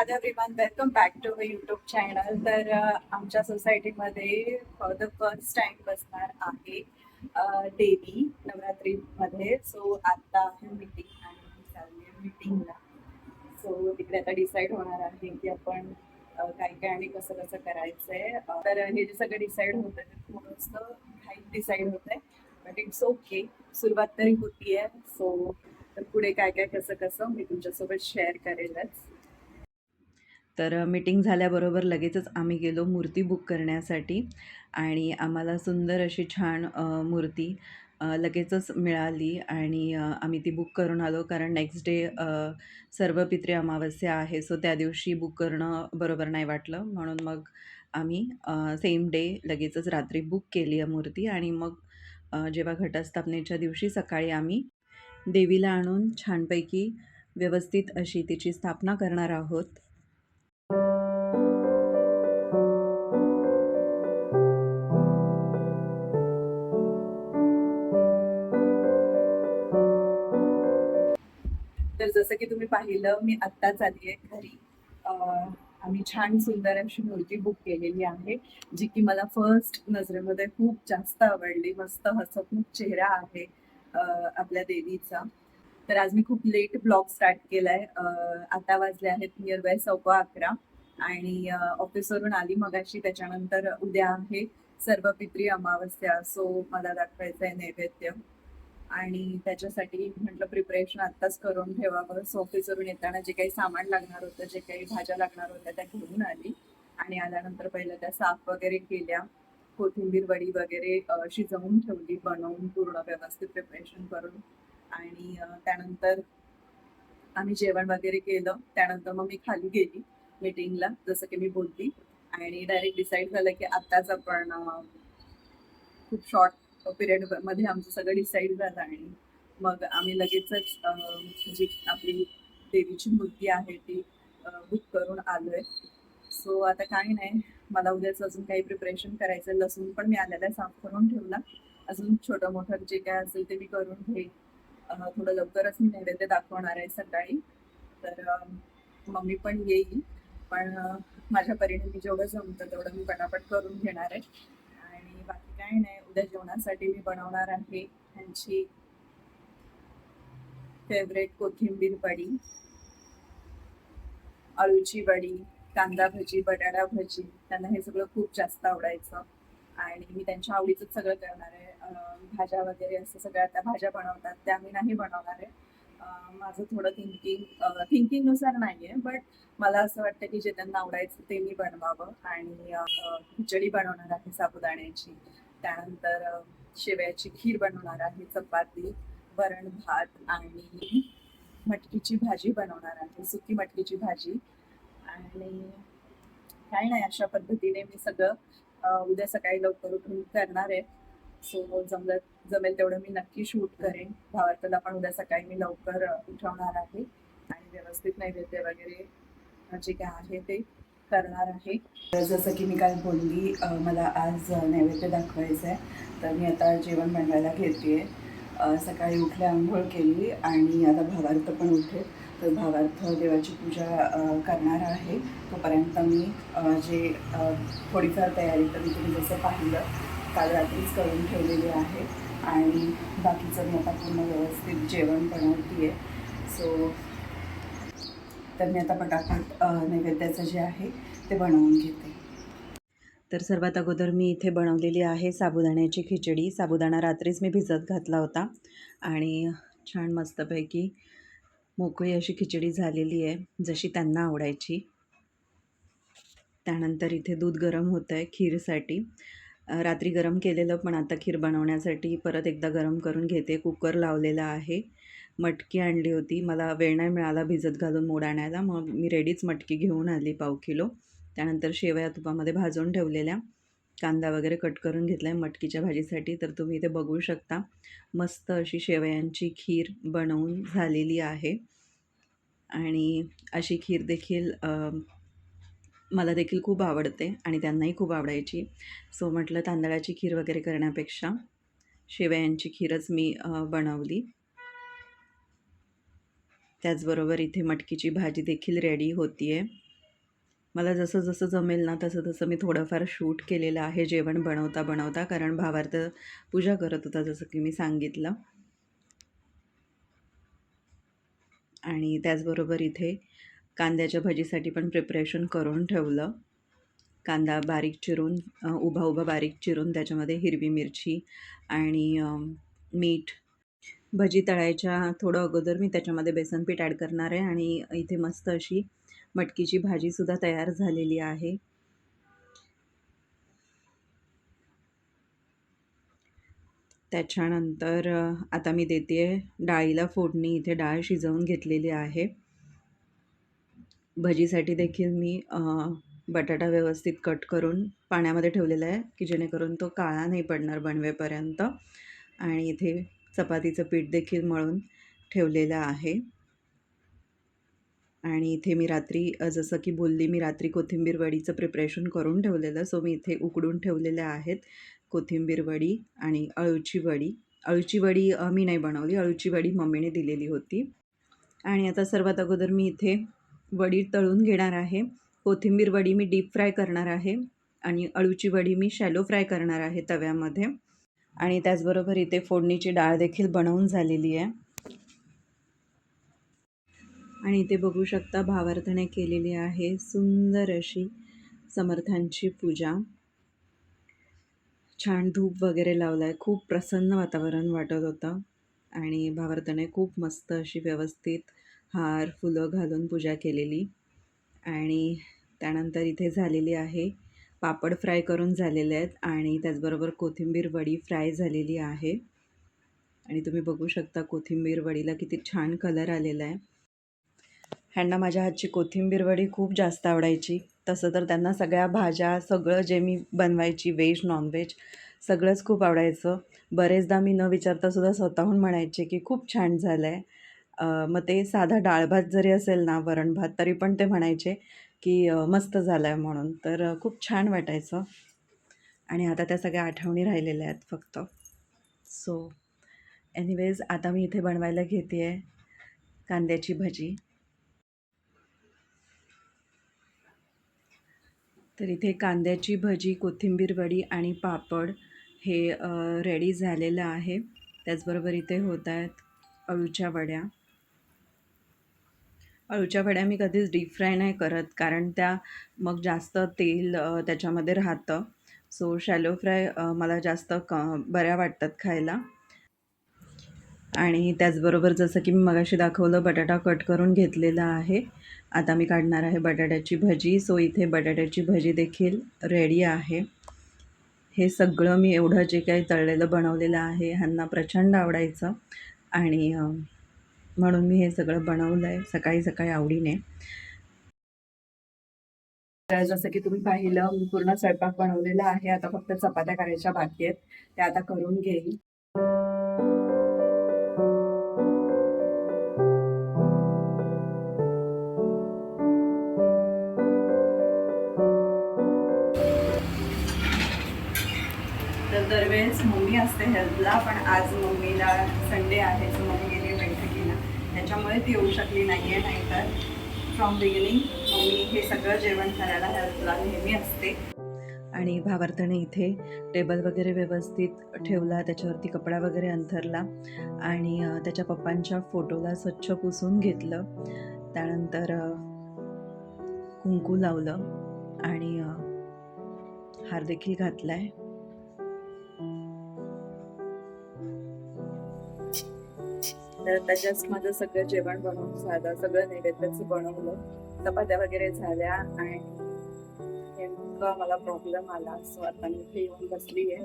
Hello everyone welcome back to our YouTube channel तर आमच्या सोसायटीमध्ये फॉर द फर्स्ट टाइम बसणार आहे देवी नवरात्रीमध्ये. सो आता आहे मीटिंग आणि चालली आहे मीटिंगला सो तिकडे आता डिसाईड होणार आहे की आपण काय काय आणि कसं कसं करायचंय. तर हे जे सगळं डिसाईड होतं ते थोडंसं काही डिसाईड होतंय. बट इट्स ओके सुरुवात तरी होतीये. सो तर पुढे काय काय कसं कसं मी तुमच्यासोबत शेअर करेलच. तर मीटिंग झाल्याबरोबर लगेचच आम्ही गेलो मूर्ती बुक करण्यासाठी आणि आम्हाला सुंदर अशी छान मूर्ती लगेचच मिळाली आणि आम्ही ती बुक करून आलो. कारण नेक्स्ट डे सर्व पित्रे अमावस्या आहे सो त्या दिवशी बुक करणं बरोबर नाही वाटलं. म्हणून मग आम्ही सेम डे लगेचच रात्री बुक केली आहे मूर्ती आणि मग जेव्हा घटस्थापनेच्या दिवशी सकाळी आम्ही देवीला आणून छानपैकी व्यवस्थित अशी तिची स्थापना करणार आहोत जसं की तुम्ही पाहिलं मी आत्ताच आली आहे घरी. आम्ही छान सुंदर अशी मूर्ती बुक केलेली आहे जी की मला फर्स्ट नजरेमध्ये खूप जास्त आवडली. मस्त हसतमुख चेहरा आहे आपल्या देवीचा. तर आज मी खूप लेट ब्लॉग स्टार्ट केलाय. आता वाजले आहेत नियर बाय सव्वा अकरा आणि ऑफिसवरून आली मगाशी. त्याच्यानंतर उद्या आहे सर्व पित्री अमावस्या. सो मला दाखवायचं आहे नैवेद्य. आणि त्याच्यासाठी म्हटलं प्रिपरेशन आत्ताच करून ठेवावं. सो ऑफिसवरून येताना जे काही सामान लागणार होतं जे काही भाज्या लागणार होत्या त्या घेऊन आली. आणि आल्यानंतर पहिलं त्या साफ वगैरे केल्या. कोथिंबीर वडी वगैरे शिजवून ठेवली बनवून पूर्ण व्यवस्थित प्रिपरेशन करून. आणि त्यानंतर आम्ही जेवण वगैरे केलं. त्यानंतर मग मी खाली गेली मीटिंगला जसं की मी बोलली. आणि डायरेक्ट डिसाईड झालं की आत्ताच आपण खूप शॉर्ट पिरियडमध्ये आमचं सगळं डिसाईड झालं आणि मग आम्ही लगेचच जी आपली देवीची मूर्ती आहे ती बुक करून आलोय. सो आता काही नाही. मला उद्याच अजून काही प्रिपरेशन करायचं लसूण पण मी आलेला साफ करून ठेवला. अजून छोटं मोठं जे काय असेल ते मी करून घेईन. थोडं लवकरच मी नैवेद्य दाखवणार आहे सकाळी. तर मम्मी पण येईल. पण माझ्या परीने मी जेवढं जमतं तेवढं मी पटापट करून घेणार आहे. आणि नाही उद्या जेवणासाठी मी बनवणार आहे ह्यांची फेवरेट कोथिंबीर वडी अळूची वडी कांदा भजी बटाटा भजी त्यांना हे सगळं खूप जास्त आवडायचं. आणि मी त्यांच्या आवडीचंच सगळं करणार आहे. भाज्या वगैरे असं सगळ्या त्या भाज्या बनवतात त्या मी नाही बनवणार आहे. माझं थोडं थिंकिंग थिंकिंगनुसार नाही आहे बट मला असं वाटतं की जे त्यांना आवडायचं ते मी बनवावं. आणि खिचडी बनवणार आहे साबुदाण्याची. त्यानंतर शेवयाची खीर बनवणार आहे चपाती वरण भात आणि मटकीची भाजी बनवणार आहे सुकी मटकीची भाजी. आणि काही नाही अशा पद्धतीने मी सगळं उद्या सकाळी लवकर उठून करणार आहे. सो जमलं जमेल तेवढं मी नक्की शूट करेन. भावार्थला पण उद्या सकाळी मी लवकर उठवणार आहे. आणि व्यवस्थित नैवेद्य वगैरे जे काय आहे ते करणार आहे. तर जसं की मी काल बोलली मला आज नैवेद्य दाखवायचं आहे तर मी आता जेवण बनवायला घेते. सकाळी उठले आंघोळ केली आणि आता भावार्थ पण उठे तर भावार्थ देवाची पूजा करणार आहे. तोपर्यंत मी जे थोडीफार तयारी तर मी तुम्ही जसं पाहिलं काल रात्रीच करून ठेवलेली आहे. आणि बाकीचं मी आता पूर्ण व्यवस्थित जेवण बनवते आहे सो तर मी आता पटापट नैवेद्याचं जे आहे ते बनवून घेते. तर सर्वात अगोदर मी इथे बनवलेली आहे साबुदाण्याची खिचडी. साबुदाणा रात्रीच मी भिजत घातला होता. आणि छान मस्तपैकी मोकळी अशी खिचडी झालेली आहे जशी त्यांना आवडायची. त्यानंतर इथे दूध गरम होतं आहे खीरसाठी रात्री गरम केलेलं पण आता खीर बनवण्यासाठी परत एकदा गरम करून घेते. कुकर लावलेला आहे. मटकी आणली होती. मला वेळ नाही मिळाला भिजत घालून मोड आणायला. मग मी रेडीच मटकी घेऊन आली पाव किलो. त्यानंतर शेवया तुपामध्ये भाजून ठेवलेल्या. कांदा वगैरे कट करून घेतला आहे मटकीच्या भाजीसाठी. तर तुम्ही इथे बघू शकता. मस्त अशी शेवयांची खीर बनवून झालेली आहे. आणि अशी खीर देखील मला देखील खूप आवडते आणि त्यांनाही खूप आवडायची. सो म्हटलं तांदळाची खीर वगैरे करण्यापेक्षा शेवयांची खीरच मी बनवली. त्याचबरोबर इथे मटकीची भाजी देखील रेडी होती आहे मला जसं जसं जमेल ना तसं तसं मी थोडंफार शूट केलेलं आहे जेवण बनवता बनवता कारण भावार्थ पूजा करत होता जसं की मी सांगितलं. आणि त्याचबरोबर इथे कांद्याच्या भजीसाठी पण प्रिपरेशन करून ठेवलं. कांदा बारीक चिरून उभा उभा बारीक चिरून त्याच्यामध्ये हिरवी मिरची आणि मीठ भजी तळायच्या थोडं अगोदर मी त्याच्यामध्ये बेसन पीठ ॲड करणार आहे आणि इथे मस्त अशी मटकीची भाजीसुद्धा तयार झालेली आहे. त्याच्यानंतर आता मी देते डाळीला फोडणी. इथे डाळ शिजवून घेतलेली आहे. भजीसाठी देखील मी बटाटा व्यवस्थित कट करून पाण्यामध्ये ठेवलेला आहे की जेणेकरून तो काळा नाही पडणार बनवेपर्यंत. आणि इथे चपातीचं पीठ देखील मळून ठेवलेलं आहे. आणि इथे मी रात्री जसं की बोलली मी रात्री कोथिंबीर वडीचं प्रिपरेशन करून ठेवलेलं. सो मी इथे उकडून ठेवलेल्या आहेत कोथिंबीर वडी आणि अळूची वडी. अळूची वडी मी नाही बनवली. अळूची वडी मम्मीने दिलेली होती. आणि आता सर्वात अगोदर मी इथे वडी तळून घेणार आहे. कोथिंबीर वडी मी डीप फ्राय करणार आहे. आणि अळूची वडी मी शॅलो फ्राय करणार आहे तव्यामध्ये. आणि त्याचबरोबर इथे फोडणीची डाळ देखील बनवून झालेली आहे. आणि इथे बघू शकता भावार्थने केलेली आहे सुंदर अशी समर्थांची पूजा. छान धूप वगैरे लावला आहे खूप प्रसन्न वातावरण वाटत होतं. आणि भावार्थने खूप मस्त अशी व्यवस्थित हार फुलं घालून पूजा केलेली. आणि त्यानंतर इथे झालेली आहे पापड फ्राय करून झालेले आहेत आणि त्याचबरोबर कोथिंबीर वडी फ्राय झालेली आहे. आणि तुम्ही बघू शकता कोथिंबीर वडीला किती छान कलर आलेला आहे. ह्यांना माझ्या हातची कोथिंबीर वडी खूप जास्त आवडायची. तसं तर त्यांना सगळ्या भाज्या सगळं जे मी बनवायची व्हेज नॉनव्हेज सगळंच खूप आवडायचं. बरेचदा मी न विचारतासुद्धा स्वतःहून म्हणायचे की खूप छान झालं आहे मग ते साधा डाळ भात जरी असेल ना वरण भात तरी पण ते म्हणायचे की मस्त झालं आहे म्हणून. तर खूप छान वाटायचं. आणि आता त्या सगळ्या आठवणी राहिलेल्या आहेत फक्त. सो एनिवेज आता मी इथे बनवायला घेते आहे कांद्याची भजी. तर इथे कांद्याची भजी कोथिंबीर वडी आणि पापड हे रेडी झालेलं आहे. त्याचबरोबर इथे होत आहेत अळूच्या वड्या. अळूच्या वड्या मी कधीच डीप फ्राय नाही करत कारण त्या मग जास्त तेल त्याच्यामध्ये राहतं. सो शॅलो फ्राय मला जास्त क बऱ्या वाटतात खायला. आणि त्याचबरोबर जसं की मी मगाशी दाखवलं बटाटा कट करून घेतलेला आहे. आता मी काढणार आहे बटाट्याची भजी. सो इथे बटाट्याची भजी देखील रेडी आहे. हे सगळं मी एवढं जे काही तळलेलं बनवलेलं आहे ह्यांना प्रचंड आवडायचं. आणि म्हणून मी हे सगळं बनवलं आहे सकाळी सकाळी आवडीने. जसं की तुम्ही पाहिलं मी पूर्ण स्वयंपाक बनवलेला आहे. आता फक्त चपात्या करायच्या बाकी आहेत. त्या आता करून घेईल तर दरवेळेस मम्मी असते हेल्पला पण आज मम्मीला संडे आहे सो मम्मी गेली बैठकीला त्याच्यामुळे ती येऊ शकली नाही आहे नाहीतर फ्रॉम बिगिनिंग मम्मी हे सगळं जेवण करायला हेल्पला नेहमी असते. आणि भावार्थाने इथे टेबल वगैरे व्यवस्थित ठेवला त्याच्यावरती कपडा वगैरे अंथरला आणि त्याच्या पप्पांच्या फोटोला स्वच्छ पुसून घेतलं. त्यानंतर कुंकू लावलं आणि हार देखील घातला आहे तर आता माझं सगळं जेवण बनवून झालं सगळं नैवेद्याचं बनवलं चपात्या वगैरे झाल्या आणि नेमका मला प्रॉब्लेम आला. सो आता मी इथे येऊन बसली आहे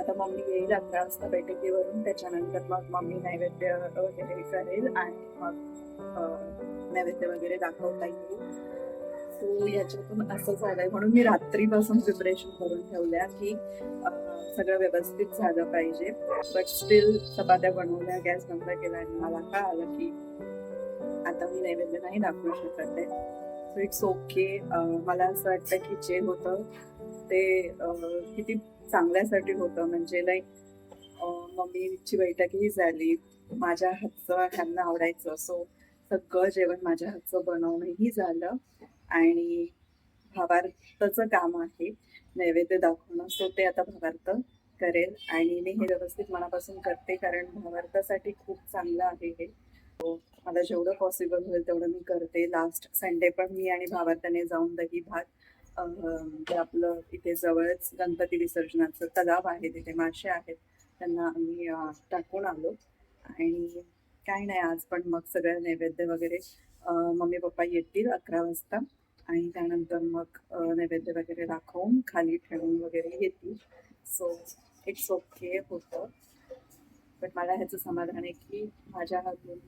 आता मम्मी येईल अकरा वाजता बैठकीवरून त्याच्यानंतर मग मम्मी नैवेद्य वगैरे करेल आणि मग नैवेद्य वगैरे दाखवता येईल. सो याच्यातून असं झालंय. म्हणून मी रात्रीपासून प्रिपरेशन करून ठेवल्या की सगळं व्यवस्थित झालं पाहिजे. बट स्टील चपात्या बनवल्या गॅस बंद केला आणि मला काय आलं की आता मी नैवेद्य नाही दाखवू शकत आहे. सो इट्स ओके मला असं वाटतं की जे होतं ते किती चांगल्यासाठी होतं. म्हणजे लाईक मम्मीची बैठकही झाली. माझ्या हातचं ह्यांना आवडायचं. सो सगळं जेवण माझ्या हातचं बनवणंही झालं. आणि भावार्थचं काम आहे. नैवेद्य दाखवणं सो ते आता भावार्थ करेल. आणि मी हे व्यवस्थित मनापासून करते कारण भावार्थासाठी खूप चांगलं आहे हे. हो, मला जेवढं पॉसिबल होईल तेवढं मी करते. लास्ट संडे पण मी आणि भावार्थाने जाऊन दही भात ते आपलं इथे जवळच गणपती विसर्जनाचं तलाव आहे तिथे मासे आहेत त्यांना आम्ही टाकून आलो. आणि काय नाही आज पण मग सगळं नैवेद्य वगैरे मम्मी पप्पा येतील अकरा वाजता. आणि त्यानंतर मग नैवेद्य वगैरे दाखवून खाली ठेवून वगैरे येतील सो इट्स ओके होतं. पण मला ह्याचं समाधान आहे की माझ्या हातून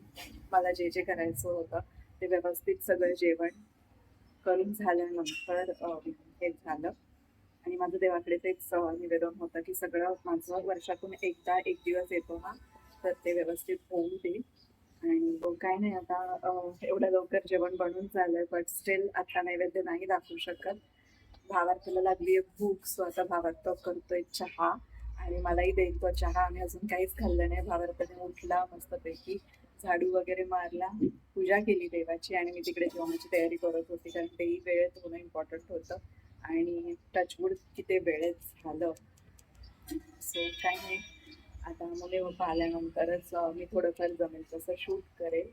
मला जे जे करायचं होतं ते व्यवस्थित सगळं जेवण करून झाल्यानंतर हे झालं. आणि माझं देवाकडे तेच अं, निवेदन होतं की सगळं माझं वर्षातून एकदा एक दिवस येतो हा तर ते व्यवस्थित होऊ दे. आणि तो काय नाही आता एवढ्या एवढं लवकर जेवण बनून झालंय बट स्टील आता नैवेद्य नाही दाखवू शकत. भावार्थाला लागली आहे भूक सो आता भावार्थ करतोय चहा आणि मलाही देईल तो चहा. आम्ही अजून काहीच खाल्लं नाही. भावार्थाने उठला मस्तपैकी झाडू वगैरे मारला पूजा केली देवाची आणि मी तिकडे जेवणाची तयारी करत होती कारण तेही वेळेत होणं इम्पॉर्टंट होतं आणि टचवूड किती वेळेत झालं. सो काय नाही. आता मुले पप्पा आल्यानंतरच मी थोडंफार जमेल तसं शूट करेल.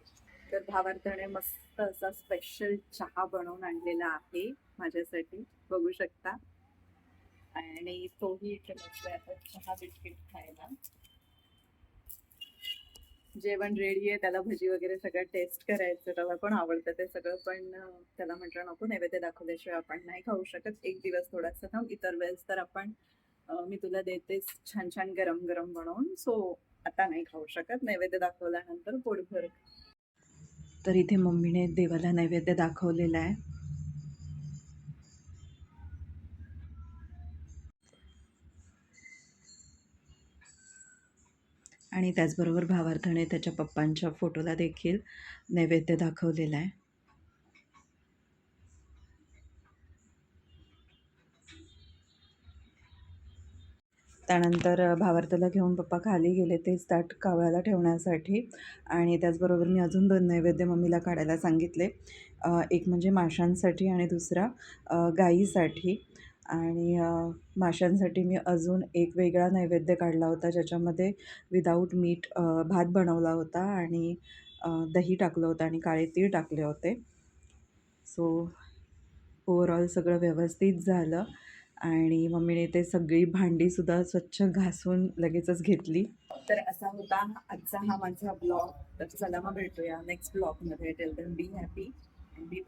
तर भावार्थाने मस्त असा स्पेशल चहा बनवून आणलेला आहे माझ्यासाठी. बघू शकता. आणि तोही इथे बसलाय आता चहा बिस्किट खायला. जेवण रेडी आहे त्याला भजी वगैरे सगळं टेस्ट करायचं त्याला पण आवडतं ते सगळं पण त्याला म्हटलं नको नैवेद्य दाखवल्याशिवाय आपण नाही खाऊ शकत. एक दिवस थोडासा थांब इतर वेळेस तर आपण मी तुला देतेच छान छान गरम गरम बनवून. सो आता नाही खाऊ शकत. नैवेद्य दाखवल्यानंतर पोटभर. तर इथे मम्मीने देवाला नैवेद्य दाखवलेला आहे. आणि त्याचबरोबर भावार्थाने त्याच्या पप्पांच्या फोटोला देखील नैवेद्य दाखवलेला आहे. त्यानंतर भावार्थला भावार्थाला घेऊन पप्पा खाली गेले तेच ताट कावळ्याला ठेवण्यासाठी आणि त्याचबरोबर मी अजून दोन नैवेद्य मम्मीला काढायला सांगितले. एक म्हणजे माशांसाठी आणि दुसरा गाईसाठी. आणि माशांसाठी मी अजून एक वेगळा नैवेद्य काढला होता ज्याच्यामध्ये विदाऊट मीठ भात बनवला होता आणि दही टाकलं होतं आणि काळे तीळ टाकले होते. सो ओवरऑल सगळं व्यवस्थित झालं. आणि मम्मीने ते सगळी भांडीसुद्धा स्वच्छ घासून लगेचच घेतली. तर असा होता आजचा हा माझा ब्लॉग तर चला मग भेटूया नेक्स्ट ब्लॉगमध्ये tell be happy and be